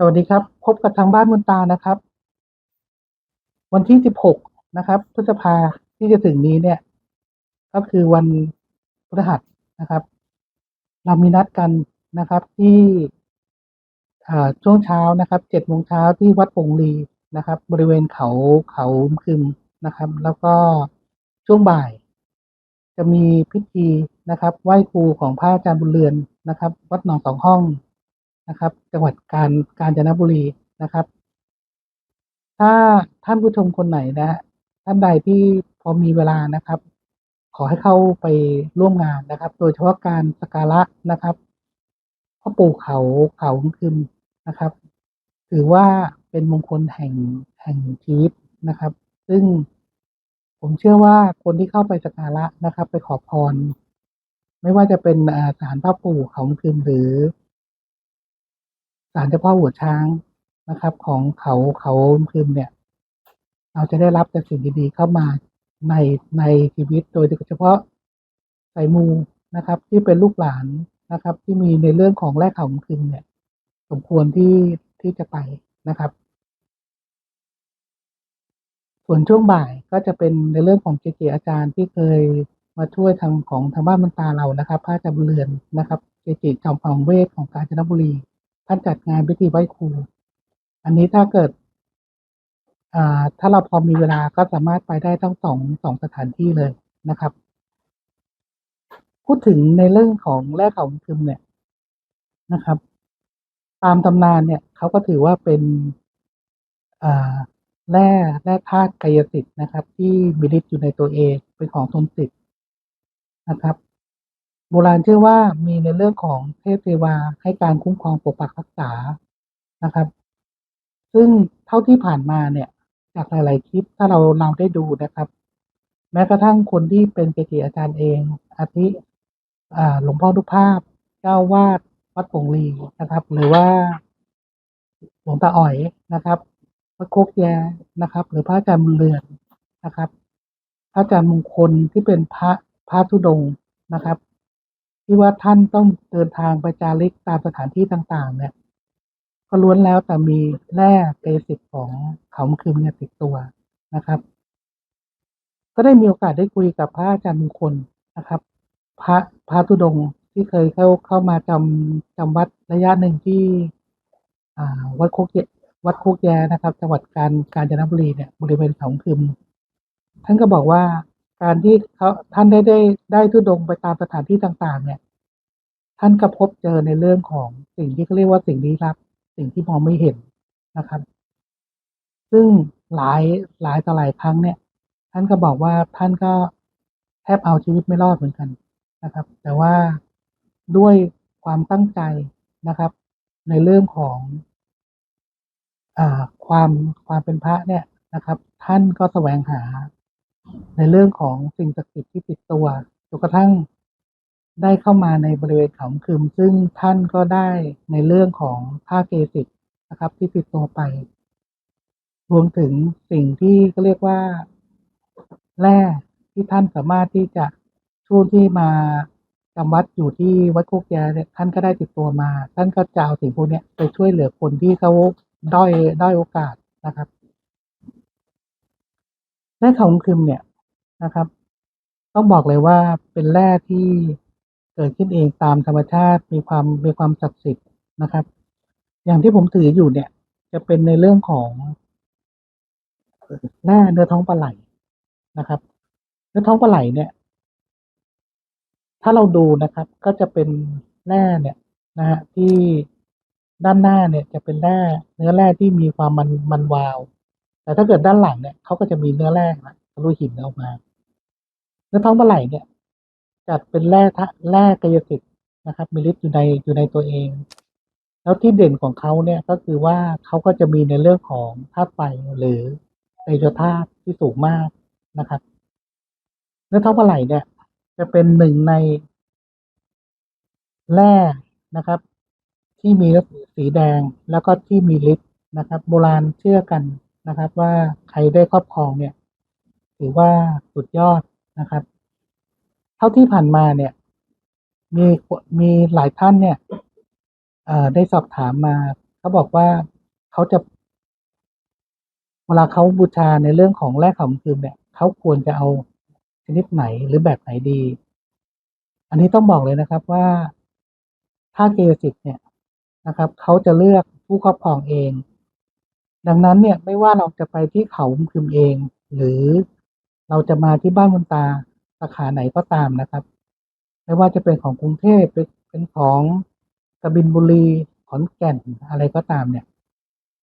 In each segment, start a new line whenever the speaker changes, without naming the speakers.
สวัสดีครับ พบกับทางบ้านมนตานะครับ วันที่ 16 นะครับพฤษภาที่จะถึงนี้เนี่ย ก็คือวันพฤหัสนะครับ เรามีนัดกันนะครับที่ช่วงเช้านะครับเจ็ดโมงเช้าที่วัดปงลีนะครับ บริเวณเขาเขาคึมนะครับ แล้วก็ช่วงบ่าย จะมีพิธีนะครับ ไหว้ครูของพระอาจารย์บุญเรือนนะครับ วัดหนองสองห้อง นะครับ จังหวัดกาญกาญจนบุรีนะครับ ถ้าท่านผู้ชมคนไหนนะท่านใดที่พอมีเวลานะครับ ขอให้เข้าไปร่วมงานนะครับ โดยเฉพาะการสักการะนะครับพ่อปู่เขาเขาคึมนะครับ ถือว่าเป็นมงคลแห่งแห่งชีวิตนะครับ ซึ่งผมเชื่อว่าคนที่เข้าไปสักการะนะครับ ไปขอพร ไม่ว่าจะเป็นอ่าศาลพ่อปู่เขาคึมหรือาลเจ้าพ่อหัวช้างนะครับ ของเขาเขาคึมเนี่ย เราจะได้รับแต่สิ่งดีๆเข้ามาในในชีวิตโดยเฉพาะสายมูนะครับ ที่เป็นลูกหลานนะครับ ที่มีในเรื่องของแร่เขาคึมเนี่ย สมควรที่ที่จะไปนะครับ ส่วนช่วงบ่ายก็จะเป็นในเรื่องของเกจิอาจารย์ที่เคยมาช่วยทางของทางบ้านมันตาเรานะครับพระอาจารย์เรือนนะครับ เกจิจอมขลังเวทของกาญจนบุรี ท่านจัดงานพิธีไหว้ครู อันนี้ถ้าเกิดถ้าเราพอมีเวลาก็สามารถไปได้ทั้งสองสองสถานที่เลยนะครับ พูดถึงในเรื่องของแร่เขาคึมเนี่ยนะครับ ตามตำนานเนี่ยเขาก็ถือว่าเป็นแร่แร่ธาตุกายสิทธิ์นะครับ ที่มีฤทธิ์อยู่ในตัวเองเป็นของทนสิทธิ์นะครับ โบราณเชื่อว่ามีในเรื่องของเทพเทวาให้การคุ้มครองปกปักรักษานะครับ ซึ่งเท่าที่ผ่านมาเนี่ย จากหลาย ๆ คลิปถ้าเราเราได้ดูนะครับ แม้กระทั่งคนที่เป็นเกจิอาจารย์เองอาทิหลวงพ่อทุกภาพเจ้าวาดวัดผงลีนะครับ หรือว่าหลวงตาอ๋อยนะครับพระโคกแยนะครับ หรือพระอาจารย์บุญเรือนนะครับ พระอาจารย์มงคลที่เป็นพระพระธุดงนะครับ ที่ว่าท่านต้องเดินทางไปจาริกตามสถานที่ต่างๆ เนี่ย ก็ล้วนแล้วแต่มีแร่เกสิทธิ์ของเขาคึมเนี่ยติดตัวนะครับ ก็ได้มีโอกาสได้คุยกับพระอาจารย์มงคลนะครับ พระพระธุดงที่เคยเข้าเข้ามาจำจำวัดระยะหนึ่งที่อ่าวัดโคกแยวัดโคกแยนะครับ จังหวัดกาญกาญจนบุรีเนี่ยบริเวณเขาคึมท่านก็บอกว่า การที่เขาท่านได้ได้ได้ทุดงไปตามสถานที่ต่างๆ เนี่ย ท่านก็พบเจอในเรื่องของสิ่งที่เขาเรียกว่าสิ่งลี้ลับ สิ่งที่มองไม่เห็นนะครับ ซึ่งหลายหลายต่อหลายครั้งเนี่ย ท่านก็บอกว่าท่านก็แทบเอาชีวิตไม่รอดเหมือนกันนะครับ แต่ว่าด้วยความตั้งใจนะครับ ในเรื่องของอความความเป็นพระเนี่ยนะครับ ท่านก็แสวงหา ในเรื่องของสิ่งศักดิ์สิทธิ์ที่ติดตัวจนกระทั่งได้เข้ามาในบริเวณเขาคึมซึ่งท่านก็ได้ในเรื่องของผ้าเกสิทธิ์นะครับ ที่ติดตัวไป รวมถึงสิ่งที่เขาเรียกว่าแร่ที่ท่านสามารถที่จะช่วงที่มาจำวัดอยู่ที่วัดโคกแยเนี่ยท่านก็ได้ติดตัวมา ท่านก็จะเอาสิ่งพวกนี้ไปช่วยเหลือคนที่เขาด้อยด้อยโอกาสนะครับ แร่เขาคึมเนี่ยนะครับ ต้องบอกเลยว่าเป็นแร่ที่เกิดขึ้นเองตามธรรมชาติมีความมีความศักดิ์สิทธิ์นะครับ อย่างที่ผมถืออยู่เนี่ย จะเป็นในเรื่องของแร่เนื้อท้องปลาไหลนะครับ เนื้อท้องปลาไหลเนี่ย ถ้าเราดูนะครับ ก็จะเป็นแร่เนี่ยนะฮะที่ด้านหน้าเนี่ยจะเป็นแร่เนื้อแร่ที่มีความมันมันวาว แต่ถ้าเกิดด้านหลังเนี่ยเขาก็จะมีเนื้อแร่นะทะลุหินออกมาเนื้อท้องปลาไหลเนี่ยจัดเป็นแร่ทะแร่กายสิทธิ์นะครับ มีฤทธิ์อยู่ในอยู่ในตัวเอง แล้วที่เด่นของเขาเนี่ยก็คือว่าเขาก็จะมีในเรื่องของธาตุไฟหรือไตโยธาตุที่สูงมากนะครับ เนื้อท้องปลาไหลเนี่ย จะเป็นหนึ่งในแร่นะครับ ที่มีสีแดงแล้วก็ที่มีฤทธิ์นะครับ โบราณเชื่อกัน นะครับ ว่าใครได้ครอบครองเนี่ย ถือว่าสุดยอดนะครับ เท่าที่ผ่านมาเนี่ย มีมีหลายท่านเนี่ยเอ่อได้สอบถามมาเขาบอกว่าเขาจะ เวลาเขาบูชาในเรื่องของแร่ขำคืนเนี่ยเขาควรจะเอาชนิดไหนหรือแบบไหนดี อันนี้ต้องบอกเลยนะครับว่าถ้าเกสิทธิ์เนี่ยนะครับเขาจะเลือกผู้ครอบครองเอง ดังนั้นเนี่ยไม่ว่าเราจะไปที่เขาคืมเอง หรือเราจะมาที่บ้านบนตาสาขาไหนก็ตามนะครับ ไม่ว่าจะเป็นของกรุงเทพเป็นของกบินบุรีขอนแก่นอะไรก็ตามเนี่ย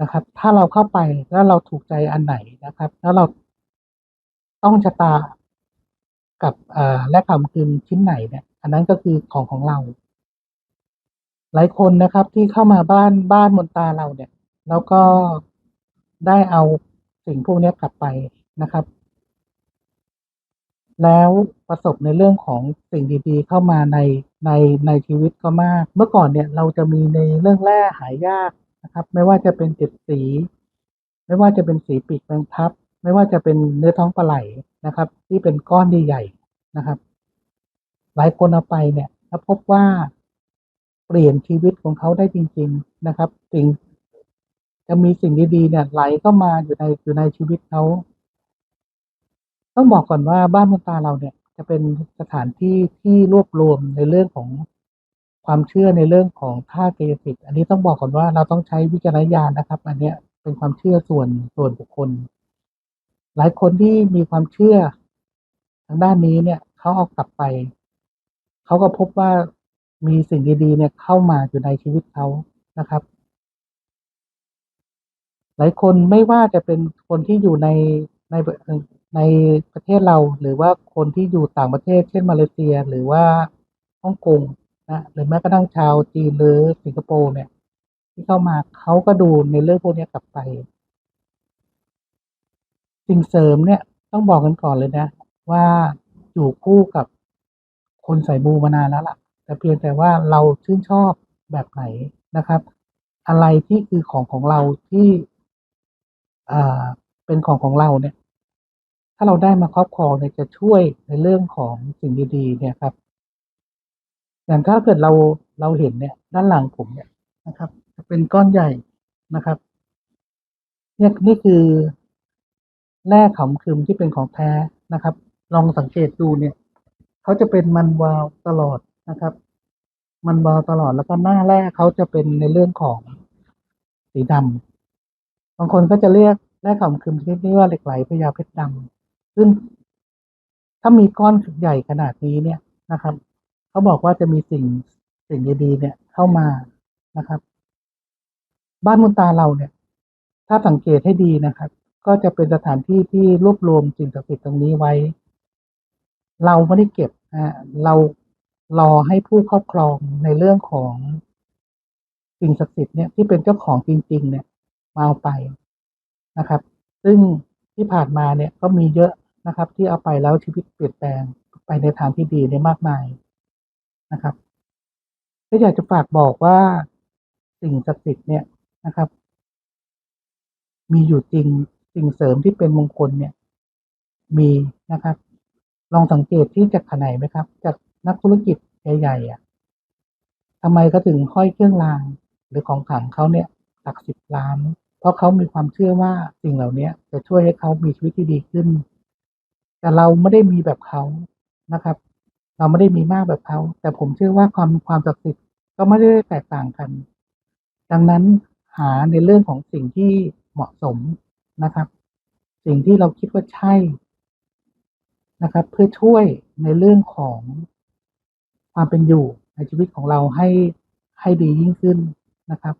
นะครับ ถ้าเราเข้าไปแล้วเราถูกใจอันไหนนะครับ แล้วเราต้องชะตากับอ่อและคำคืนชิ้นไหนเนี่ย อันนั้นก็คือของของเรา หลายคนนะครับที่เข้ามาบ้านบ้านมนตาเราเนี่ย แล้วก็ ได้เอาสิ่งพวกนี้กลับไปนะครับ แล้วประสบในเรื่องของสิ่งดีๆ เข้ามาในในในชีวิตก็มาก เมื่อก่อนเนี่ยเราจะมีในเรื่องแร่หายากนะครับ ไม่ว่าจะเป็นเจ็ดสี ไม่ว่าจะเป็นสีปีกแมงทับ ไม่ว่าจะเป็นเนื้อท้องปลาไหลนะครับ ที่เป็นก้อนใหญ่ๆนะครับ หลายคนเอาไปเนี่ยแล้วพบว่าเปลี่ยนชีวิตของเขาได้จริง ๆนะครับ สิ่ง จะมีสิ่งดีๆเนี่ยไหลเข้ามาอยู่ในอยู่ในชีวิตเขาต้องบอกก่อนว่าบ้านบนตาเราเนี่ย จะเป็นสถานที่ที่รวบรวมในเรื่องของความเชื่อในเรื่องของท่าตุกายสิทธิ์อันนี้ต้องบอกก่อนว่าเราต้องใช้วิจารณญาณนะครับ อันเนี้ยเป็นความเชื่อส่วนส่วนบุคคล หลายคนที่มีความเชื่อทางด้านนี้เนี่ยเขาเอากลับไปเขาก็พบว่ามีสิ่งดีๆเนี่ยเข้ามาอยู่ในชีวิตเขานะครับ หลายคนไม่ว่าจะเป็นคนที่อยู่ในในในประเทศเราหรือว่าคนที่อยู่ต่างประเทศ เช่นมาเลเซียหรือว่าฮ่องกงนะหรือแม้กระทั่งชาวจีนหรือสิงคโปร์เนี่ย ที่เข้ามาเขาก็ดูในเรื่องพวกนี้กลับไป สิ่งเสริมเนี่ยต้องบอกกันก่อนเลยนะ ว่าอยู่คู่กับคนใส่บูมานานแล้วล่ะ แต่เพียงแต่ว่าเราชื่นชอบแบบไหนนะครับ อะไรที่คือของของเราที่ อ่าเป็นของของเราเนี่ย ถ้าเราได้มาครอบครองเนี่ยจะช่วยในเรื่องของสิ่งดีๆเนี่ยครับ อย่างถ้าเกิดเราเราเห็นเนี่ย ด้านหลังผมเนี่ยนะครับจะเป็นก้อนใหญ่นะครับเนี่ยนี่คือแร่ขำคืมที่เป็นของแท้นะครับ ลองสังเกตดูเนี่ยเขาจะเป็นมันวาวตลอดนะครับ มันวาวตลอดแล้วก็หน้าแร่เขาจะเป็นในเรื่องของสีดำ บางคนก็จะเรียกแร่ขำคืมชนิดนี้ว่าเหล็กไหลพญาเพชรดำซึ่งถ้ามีก้อนใหญ่ขนาดนี้เนี่ยนะครับเขาบอกว่าจะมีสิ่งสิ่งดีๆเนี่ยเข้ามานะครับ บ้านมุนตาเราเนี่ย ถ้าสังเกตให้ดีนะครับ ก็จะเป็นสถานที่ที่รวบรวมสิ่งศักดิ์สิทธิ์ตรงนี้ไว้ เราไม่ได้เก็บนะเรารอให้ผู้ครอบครองในเรื่องของสิ่งศักดิ์สิทธิ์เนี่ยที่เป็นเจ้าของจริง ๆ เนี่ย มาเอาไปนะครับ ซึ่งที่ผ่านมาเนี่ยก็มีเยอะนะครับ ที่เอาไปแล้วชีวิตเปลี่ยนแปลงไปในทางที่ดีในมากมายนะครับก็อยากจะฝากบอกว่าสิ่งศักดิ์สิทธิ์เนี่ยนะครับ มีอยู่จริงสิ่งเสริมที่เป็นมงคลเนี่ย มีนะครับ ลองสังเกตที่จากขนาดไหมครับ จากนักธุรกิจใหญ่ๆอะทำไมเขาถึงห้อยเครื่องรางหรือของขลังเขาเนี่ยหลักสิบล้าน เพราะเขามีความเชื่อว่าสิ่งเหล่านี้จะช่วยให้เขามีชีวิตที่ดีขึ้น แต่เราไม่ได้มีแบบเขานะครับ เราไม่ได้มีมากแบบเขา แต่ผมเชื่อว่าความความศักดิ์สิทธิ์ก็ไม่ได้แตกต่างกัน ดังนั้นหาในเรื่องของสิ่งที่เหมาะสมนะครับ สิ่งที่เราคิดว่าใช่นะครับ เพื่อช่วยในเรื่องของความเป็นอยู่ในชีวิตของเราให้ให้ดียิ่งขึ้นนะครับ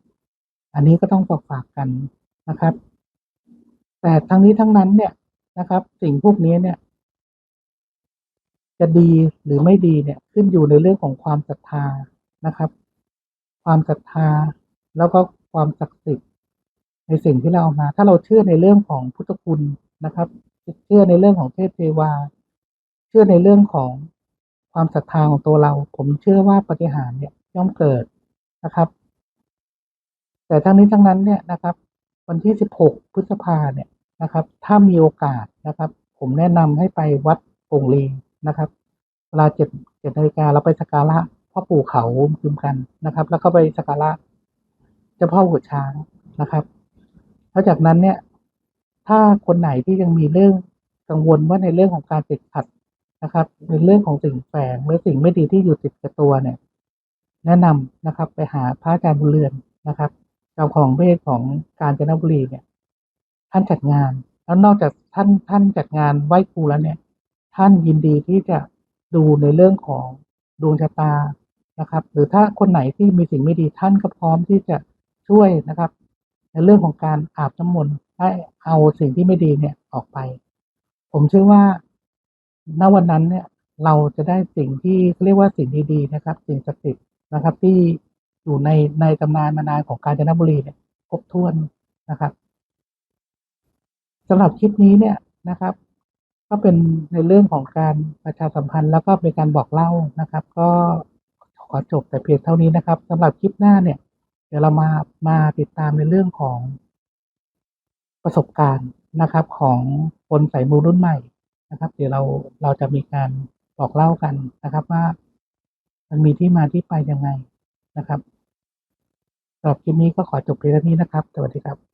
อันนี้ก็ต้องฝากฝากกันนะครับ แต่ทั้งนี้ทั้งนั้นเนี่ยนะครับ สิ่งพวกนี้เนี่ย จะดีหรือไม่ดีเนี่ยขึ้นอยู่ในเรื่องของความศรัทธานะครับ ความศรัทธาแล้วก็ความศักดิ์สิทธิ์ในสิ่งที่เราเอามา ถ้าเราเชื่อในเรื่องของพุทธคุณนะครับเชื่อในเรื่องของเทพเทวา เชื่อในเรื่องของความศรัทธาของตัวเรา ผมเชื่อว่าปฏิหารเนี่ยย่อมเกิดนะครับ แต่ทั้งนี้ทั้งนั้นเนี่ยนะครับ วันที่ 16 พฤษภาเนี่ยนะครับ ถ้ามีโอกาสนะครับ ผมแนะนำให้ไปวัดโป่งลีนะครับเวลาเจ็ดเจ็ดนาฬิกาเราไปสักการะพ่อปู่เขาคืมกันนะครับ แล้วก็ไปสักการะเจ้าพ่อหัวช้างนะครับนอกจากนั้นเนี่ย ถ้าคนไหนที่ยังมีเรื่องกังวลว่าในเรื่องของการติดขัดนะครับในเรื่องของสิ่งแฝงหรือสิ่งไม่ดีที่อยู่ติดกับตัวเนี่ย แนะนำนะครับ ไปหาพระอาจารย์บุญเรือนนะครับ เจ้าของเวทของกาญจนบุรีเนี่ย ท่านจัดงาน แล้วนอกจากท่านท่านจัดงานไหว้ครูแล้วเนี่ย ท่านยินดีที่จะดูในเรื่องของดวงชะตานะครับ หรือถ้าคนไหนที่มีสิ่งไม่ดีท่านก็พร้อมที่จะช่วยนะครับ ในเรื่องของการอาบน้ำมนต์ให้เอาสิ่งที่ไม่ดีเนี่ยออกไป ผมเชื่อว่าณวันนั้นเนี่ยเราจะได้สิ่งที่เรียกว่าสิ่งดีๆนะครับ สิ่งศักดิ์สิทธิ์นะครับที่ อยู่ในในตำนานมานานของกาญจนบุรีเนี่ยครบถ้วนนะครับสำหรับคลิปนี้เนี่ยนะครับ ก็เป็นในเรื่องของการประชาสัมพันธ์ แล้วก็เป็นการบอกเล่านะครับ ก็ขอจบแต่เพียงเท่านี้นะครับสำหรับคลิปหน้าเนี่ย เดี๋ยวเรามามาติดตามในเรื่องของประสบการณ์นะครับ ของคนใส่มูรุ่นใหม่นะครับ เดี๋ยวเราเราจะมีการบอกเล่ากันนะครับว่ามันมีที่มาที่ไปยังไง นะครับสำหรับคลิปนี้ก็ขอจบเพียงเท่านี้นะครับ สวัสดีครับ